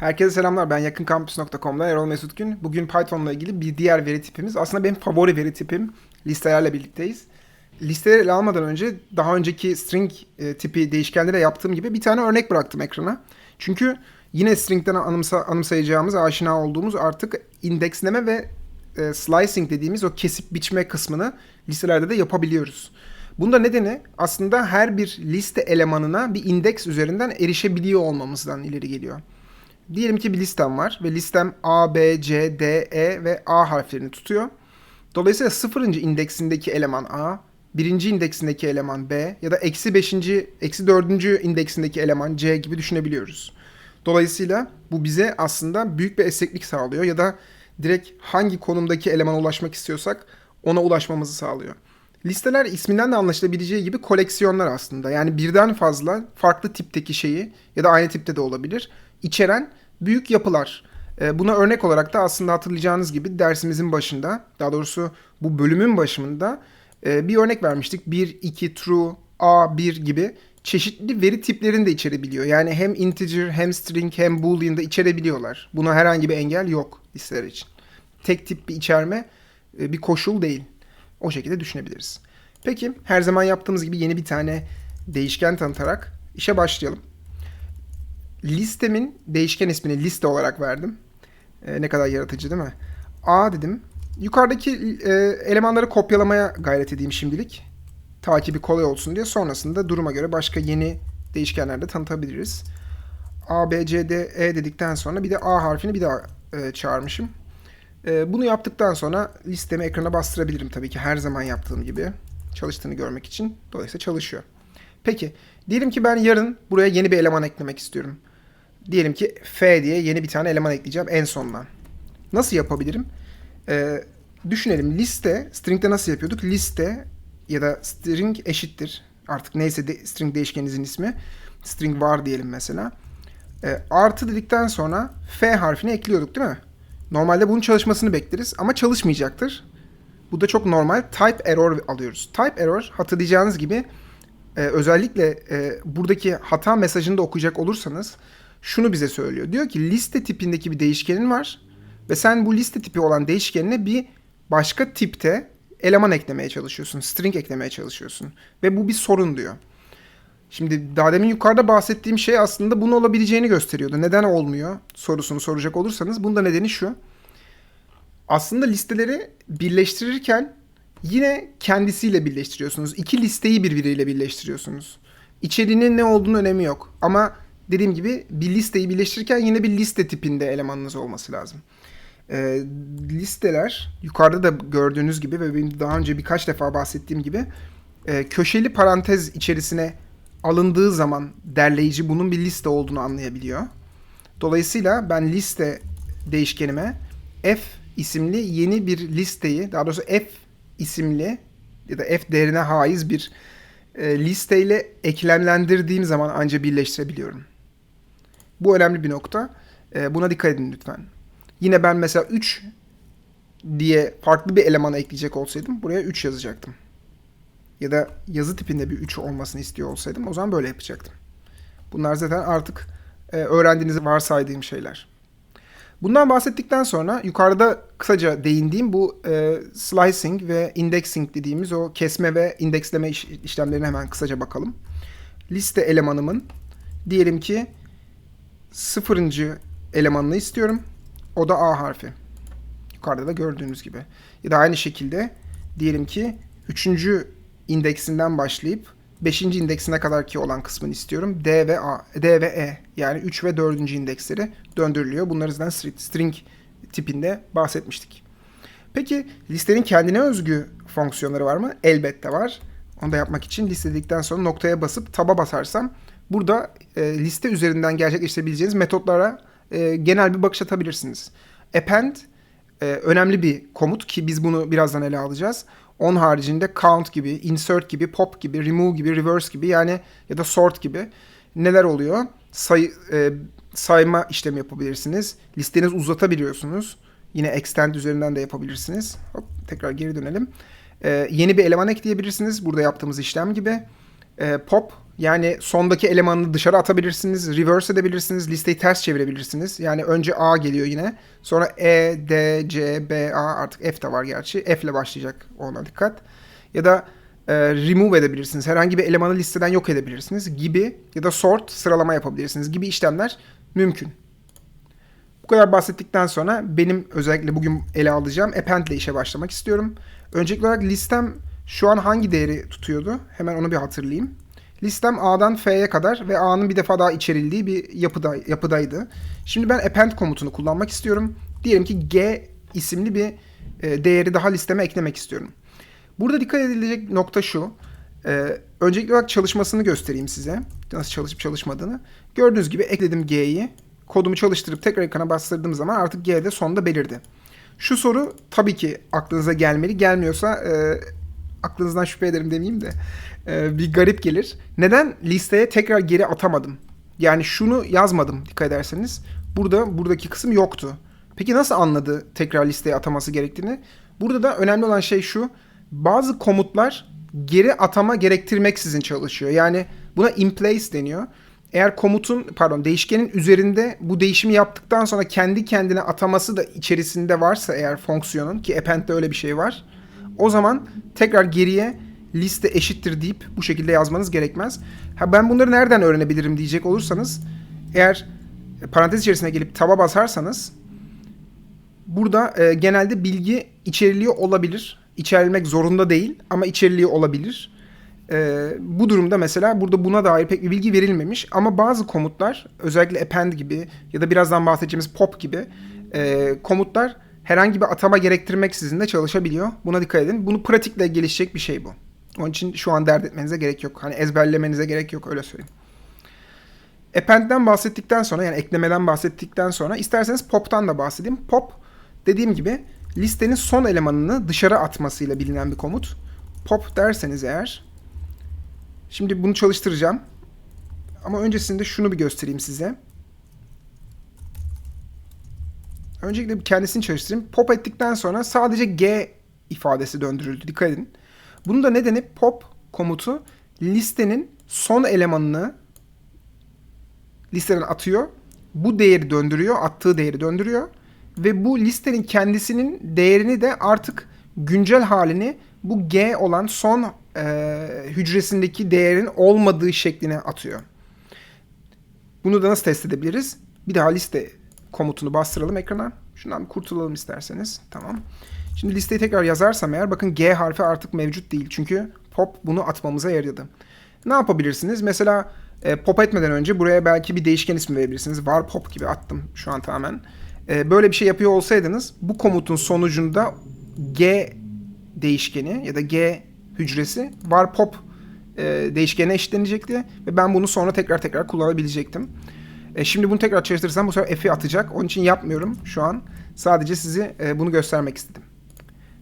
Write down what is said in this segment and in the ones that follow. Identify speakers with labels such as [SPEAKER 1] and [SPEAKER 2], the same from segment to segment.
[SPEAKER 1] Herkese selamlar. Ben yakınkampüs.com'da Erol Mesut Gün. Bugün Python'la ilgili bir diğer veri tipimiz. Aslında benim favori veri tipim. Listelerle birlikteyiz. Listeleri ele almadan önce daha önceki string e, tipi değişkenlere yaptığım gibi bir tane örnek bıraktım ekrana. Çünkü yine string'den anımsa, anımsayacağımız, aşina olduğumuz artık indeksleme ve e, slicing dediğimiz o kesip biçme kısmını listelerde de yapabiliyoruz. Bunda nedeni aslında her bir liste elemanına bir indeks üzerinden erişebiliyor olmamızdan ileri geliyor. Diyelim ki bir listem var ve listem A, B, C, D, E ve A harflerini tutuyor. Dolayısıyla sıfırıncı indeksindeki eleman A, birinci indeksindeki eleman B ya da eksi beşinci, eksi dördüncü indeksindeki eleman C gibi düşünebiliyoruz. Dolayısıyla bu bize aslında büyük bir esneklik sağlıyor ya da direkt hangi konumdaki elemana ulaşmak istiyorsak ona ulaşmamızı sağlıyor. Listeler isminden de anlaşılabileceği gibi koleksiyonlar aslında. Yani birden fazla farklı tipteki şeyi ya da aynı tipte de olabilir içeren büyük yapılar. Ee, buna örnek olarak da aslında hatırlayacağınız gibi dersimizin başında, daha doğrusu bu bölümün başında e, bir örnek vermiştik. 1, 2, true, A1 gibi çeşitli veri tiplerini de içerebiliyor. Yani hem integer, hem string, hem boolean da içerebiliyorlar. Buna herhangi bir engel yok listeler için. Tek tip bir içerme e, bir koşul değil. O şekilde düşünebiliriz. Peki her zaman yaptığımız gibi yeni bir tane değişken tanıtarak işe başlayalım. Listemin değişken ismini liste olarak verdim. E, ne kadar yaratıcı değil mi? A dedim. Yukarıdaki e, elemanları kopyalamaya gayret edeyim şimdilik. Takibi kolay olsun diye. Sonrasında duruma göre başka yeni değişkenler de tanıtabiliriz. A, B, C, D, E dedikten sonra bir de A harfini bir daha e, çağırmışım. E, bunu yaptıktan sonra listemi ekrana bastırabilirim tabii ki her zaman yaptığım gibi. Çalıştığını görmek için. Dolayısıyla çalışıyor. Peki diyelim ki ben yarın buraya yeni bir eleman eklemek istiyorum. Diyelim ki F diye yeni bir tane eleman ekleyeceğim en sondan. Nasıl yapabilirim? Ee, düşünelim liste, string'de nasıl yapıyorduk? Liste ya da string eşittir. Artık neyse de, string değişkeninizin ismi. String var diyelim mesela. Ee, artı dedikten sonra F harfini ekliyorduk değil mi? Normalde bunun çalışmasını bekleriz ama çalışmayacaktır. Bu da çok normal. Type error alıyoruz. Type error hatırlayacağınız gibi e, özellikle e, buradaki hata mesajını da okuyacak olursanız şunu bize söylüyor. Diyor ki liste tipindeki bir değişkenin var ve sen bu liste tipi olan değişkenine bir başka tipte eleman eklemeye çalışıyorsun. String eklemeye çalışıyorsun. Ve bu bir sorun diyor. Şimdi daha demin yukarıda bahsettiğim şey aslında bunun olabileceğini gösteriyordu. Neden olmuyor sorusunu soracak olursanız bunun da nedeni şu. Aslında listeleri birleştirirken yine kendisiyle birleştiriyorsunuz. İki listeyi birbiriyle birleştiriyorsunuz. İçeriğinin ne olduğunu önemi yok. Ama dediğim gibi bir listeyi birleştirirken yine bir liste tipinde elemanınız olması lazım. E, listeler yukarıda da gördüğünüz gibi ve benim daha önce birkaç defa bahsettiğim gibi e, köşeli parantez içerisine alındığı zaman derleyici bunun bir liste olduğunu anlayabiliyor. Dolayısıyla ben liste değişkenime f isimli yeni bir listeyi, daha doğrusu f isimli ya da f değerine haiz bir e, listeyle eklemlendirdiğim zaman ancak birleştirebiliyorum. Bu önemli bir nokta. E, buna dikkat edin lütfen. Yine ben mesela 3 diye farklı bir eleman ekleyecek olsaydım buraya 3 yazacaktım. Ya da yazı tipinde bir 3 olmasını istiyor olsaydım o zaman böyle yapacaktım. Bunlar zaten artık e, öğrendiğinizi varsaydığım şeyler. Bundan bahsettikten sonra yukarıda kısaca değindiğim bu e, slicing ve indexing dediğimiz o kesme ve indeksleme iş, işlemlerine hemen kısaca bakalım. Liste elemanımın diyelim ki sıfırıncı elemanını istiyorum. O da A harfi. Yukarıda da gördüğünüz gibi. Ya da aynı şekilde diyelim ki üçüncü indeksinden başlayıp 5. indeksine kadar ki olan kısmını istiyorum. D ve A, D ve E yani 3 ve 4. indeksleri döndürülüyor. Bunları zaten string tipinde bahsetmiştik. Peki listenin kendine özgü fonksiyonları var mı? Elbette var. Onu da yapmak için listedikten sonra noktaya basıp taba basarsam burada e, liste üzerinden gerçekleştirebileceğiniz metotlara e, genel bir bakış atabilirsiniz. Append e, önemli bir komut ki biz bunu birazdan ele alacağız. On haricinde count gibi, insert gibi, pop gibi, remove gibi, reverse gibi yani ya da sort gibi neler oluyor? Say, e, sayma işlemi yapabilirsiniz. Listenizi uzatabiliyorsunuz. Yine extend üzerinden de yapabilirsiniz. Hop, tekrar geri dönelim. E, yeni bir eleman ekleyebilirsiniz. Burada yaptığımız işlem gibi. E, pop Yani sondaki elemanını dışarı atabilirsiniz, reverse edebilirsiniz, listeyi ters çevirebilirsiniz. Yani önce A geliyor yine. Sonra E, D, C, B, A artık F de var gerçi. F ile başlayacak ona dikkat. Ya da e, remove edebilirsiniz. Herhangi bir elemanı listeden yok edebilirsiniz gibi ya da sort sıralama yapabilirsiniz gibi işlemler mümkün. Bu kadar bahsettikten sonra benim özellikle bugün ele alacağım append ile işe başlamak istiyorum. Öncelikli olarak listem şu an hangi değeri tutuyordu? Hemen onu bir hatırlayayım. Listem A'dan F'ye kadar ve A'nın bir defa daha içerildiği bir yapıda, yapıdaydı. Şimdi ben append komutunu kullanmak istiyorum. Diyelim ki G isimli bir e, değeri daha listeme eklemek istiyorum. Burada dikkat edilecek nokta şu. E, öncelikli olarak çalışmasını göstereyim size. Nasıl çalışıp çalışmadığını. Gördüğünüz gibi ekledim G'yi. Kodumu çalıştırıp tekrar ekrana bastırdığım zaman artık G'de sonda belirdi. Şu soru tabii ki aklınıza gelmeli. Gelmiyorsa e, aklınızdan şüphe ederim demeyeyim de e, bir garip gelir. Neden listeye tekrar geri atamadım? Yani şunu yazmadım dikkat ederseniz. Burada buradaki kısım yoktu. Peki nasıl anladı tekrar listeye ataması gerektiğini? Burada da önemli olan şey şu. Bazı komutlar geri atama gerektirmeksizin çalışıyor. Yani buna in place deniyor. Eğer komutun pardon değişkenin üzerinde bu değişimi yaptıktan sonra kendi kendine ataması da içerisinde varsa eğer fonksiyonun ki append'de öyle bir şey var. O zaman tekrar geriye liste eşittir deyip bu şekilde yazmanız gerekmez. Ha ben bunları nereden öğrenebilirim diyecek olursanız eğer parantez içerisine gelip taba basarsanız burada e, genelde bilgi içeriliyor olabilir. İçerilmek zorunda değil ama içeriliyor olabilir. E, bu durumda mesela burada buna dair pek bir bilgi verilmemiş ama bazı komutlar özellikle append gibi ya da birazdan bahsedeceğimiz pop gibi e, komutlar herhangi bir atama gerektirmeksizin de çalışabiliyor. Buna dikkat edin. Bunu pratikle gelişecek bir şey bu. Onun için şu an dert etmenize gerek yok. Hani ezberlemenize gerek yok öyle söyleyeyim. Append'den bahsettikten sonra yani eklemeden bahsettikten sonra isterseniz pop'tan da bahsedeyim. Pop dediğim gibi listenin son elemanını dışarı atmasıyla bilinen bir komut. Pop derseniz eğer şimdi bunu çalıştıracağım. Ama öncesinde şunu bir göstereyim size. Öncelikle bir kendisini çalıştırayım. Pop ettikten sonra sadece G ifadesi döndürüldü. Dikkat edin. Bunun da nedeni pop komutu listenin son elemanını listeden atıyor. Bu değeri döndürüyor. Attığı değeri döndürüyor. Ve bu listenin kendisinin değerini de artık güncel halini bu G olan son e, hücresindeki değerin olmadığı şekline atıyor. Bunu da nasıl test edebiliriz? Bir daha liste komutunu bastıralım ekrana. Şundan bir kurtulalım isterseniz. Tamam. Şimdi listeyi tekrar yazarsam eğer bakın G harfi artık mevcut değil. Çünkü pop bunu atmamıza yaradı. Ne yapabilirsiniz? Mesela e, pop etmeden önce buraya belki bir değişken ismi verebilirsiniz. Var pop gibi attım şu an tamamen. E, böyle bir şey yapıyor olsaydınız bu komutun sonucunda G değişkeni ya da G hücresi var pop e, değişkenine eşitlenecekti ve ben bunu sonra tekrar tekrar kullanabilecektim. E, şimdi bunu tekrar çalıştırırsam bu sefer F'i atacak. Onun için yapmıyorum şu an. Sadece size e, bunu göstermek istedim.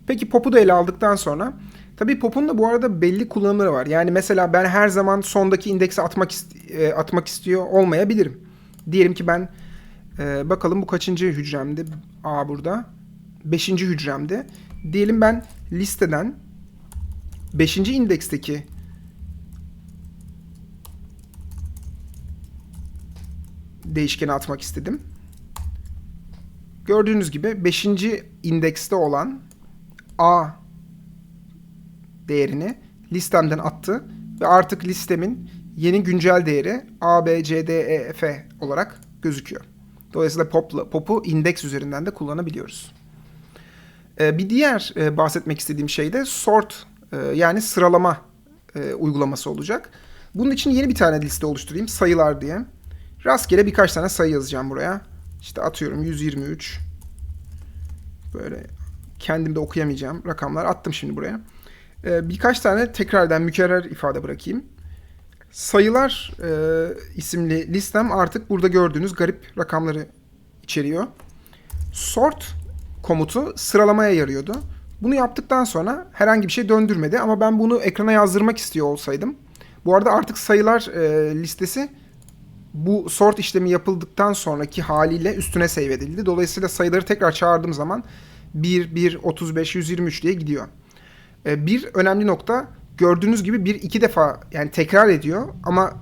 [SPEAKER 1] Peki pop'u da ele aldıktan sonra tabii pop'un da bu arada belli kullanımları var. Yani mesela ben her zaman sondaki indeksi atmak e, atmak istiyor olmayabilirim. Diyelim ki ben e, bakalım bu kaçıncı hücremde? A burada. Beşinci hücremde. Diyelim ben listeden beşinci indeksteki değişkeni atmak istedim. Gördüğünüz gibi 5. indekste olan A değerini listemden attı ve artık listemin yeni güncel değeri A, B, C, D, E, F olarak gözüküyor. Dolayısıyla pop, pop'u indeks üzerinden de kullanabiliyoruz. Ee, bir diğer e, bahsetmek istediğim şey de sort e, yani sıralama e, uygulaması olacak. Bunun için yeni bir tane liste oluşturayım sayılar diye. Rastgele birkaç tane sayı yazacağım buraya. İşte atıyorum 123. Böyle kendim de okuyamayacağım rakamlar attım şimdi buraya. Ee, birkaç tane tekrardan mükerrer ifade bırakayım. Sayılar e, isimli listem artık burada gördüğünüz garip rakamları içeriyor. Sort komutu sıralamaya yarıyordu. Bunu yaptıktan sonra herhangi bir şey döndürmedi ama ben bunu ekrana yazdırmak istiyor olsaydım. Bu arada artık sayılar e, listesi bu sort işlemi yapıldıktan sonraki haliyle üstüne save edildi. Dolayısıyla sayıları tekrar çağırdığım zaman 1, 1, 35, 123 diye gidiyor. Ee, bir önemli nokta gördüğünüz gibi bir iki defa yani tekrar ediyor ama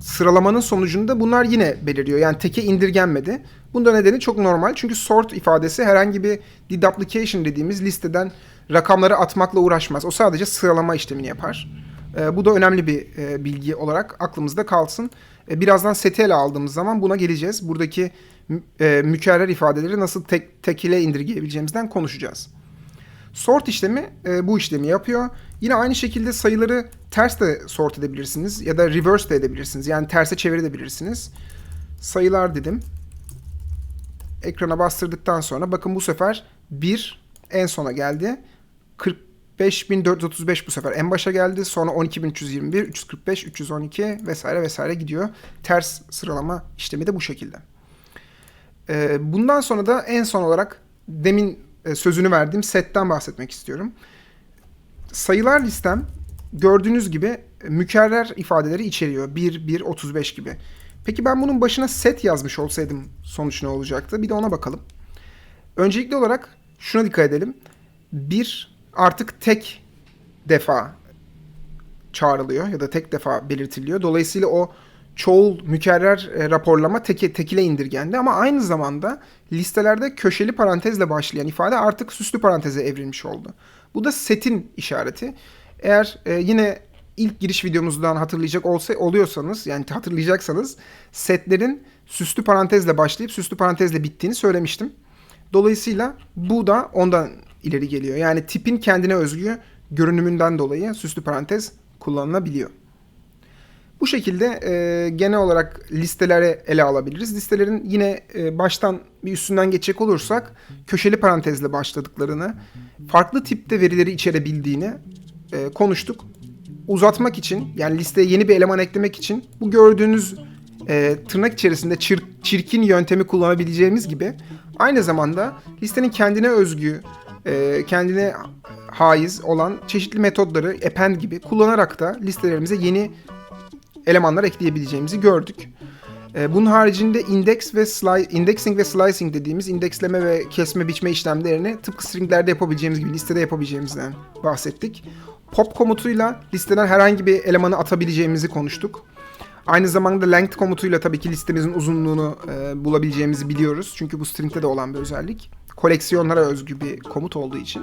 [SPEAKER 1] sıralamanın sonucunda bunlar yine beliriyor. Yani teke indirgenmedi. Bunda nedeni çok normal. Çünkü sort ifadesi herhangi bir deduplication dediğimiz listeden rakamları atmakla uğraşmaz. O sadece sıralama işlemini yapar. E, bu da önemli bir e, bilgi olarak aklımızda kalsın. E, birazdan seti ele aldığımız zaman buna geleceğiz. Buradaki e, mükerrer ifadeleri nasıl tek tekile indirgeyebileceğimizden konuşacağız. Sort işlemi e, bu işlemi yapıyor. Yine aynı şekilde sayıları ters de sort edebilirsiniz ya da reverse de edebilirsiniz. Yani terse çevirebilirsiniz. Sayılar dedim. Ekrana bastırdıktan sonra bakın bu sefer 1 en sona geldi. 45.435 bu sefer en başa geldi. Sonra 12.321, 345, 312 vesaire vesaire gidiyor. Ters sıralama işlemi de bu şekilde. Ee, bundan sonra da en son olarak demin e, sözünü verdiğim setten bahsetmek istiyorum. Sayılar listem gördüğünüz gibi mükerrer ifadeleri içeriyor. 1, 1, 35 gibi. Peki ben bunun başına set yazmış olsaydım sonuç ne olacaktı? Bir de ona bakalım. Öncelikli olarak şuna dikkat edelim. 1 artık tek defa çağrılıyor ya da tek defa belirtiliyor. Dolayısıyla o çoğul mükerrer e, raporlama teke, tekile indirgendi ama aynı zamanda listelerde köşeli parantezle başlayan ifade artık süslü paranteze evrilmiş oldu. Bu da setin işareti. Eğer e, yine ilk giriş videomuzdan hatırlayacak olsa oluyorsanız yani hatırlayacaksanız setlerin süslü parantezle başlayıp süslü parantezle bittiğini söylemiştim. Dolayısıyla bu da ondan ileri geliyor. Yani tipin kendine özgü görünümünden dolayı süslü parantez kullanılabiliyor. Bu şekilde e, genel olarak listelere ele alabiliriz. Listelerin yine e, baştan bir üstünden geçecek olursak köşeli parantezle başladıklarını, farklı tipte verileri içerebildiğini e, konuştuk. Uzatmak için yani listeye yeni bir eleman eklemek için bu gördüğünüz e, tırnak içerisinde çir- çirkin yöntemi kullanabileceğimiz gibi aynı zamanda listenin kendine özgü, e, kendine haiz olan çeşitli metodları append gibi kullanarak da listelerimize yeni elemanlar ekleyebileceğimizi gördük. Ee, Bunun haricinde index ve sli- indexing ve slicing dediğimiz indeksleme ve kesme biçme işlemlerini tıpkı stringlerde yapabileceğimiz gibi listede yapabileceğimizden bahsettik. Pop komutuyla listeden herhangi bir elemanı atabileceğimizi konuştuk. Aynı zamanda length komutuyla tabii ki listemizin uzunluğunu e, bulabileceğimizi biliyoruz. Çünkü bu string'de de olan bir özellik. Koleksiyonlara özgü bir komut olduğu için.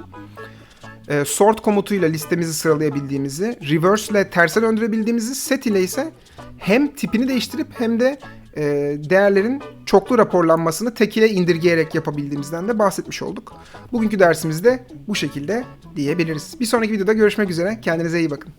[SPEAKER 1] E, sort komutuyla listemizi sıralayabildiğimizi, reverse ile terse döndürebildiğimizi, set ile ise hem tipini değiştirip hem de e, değerlerin çoklu raporlanmasını tekile indirgeyerek yapabildiğimizden de bahsetmiş olduk. Bugünkü dersimizde bu şekilde diyebiliriz. Bir sonraki videoda görüşmek üzere. Kendinize iyi bakın.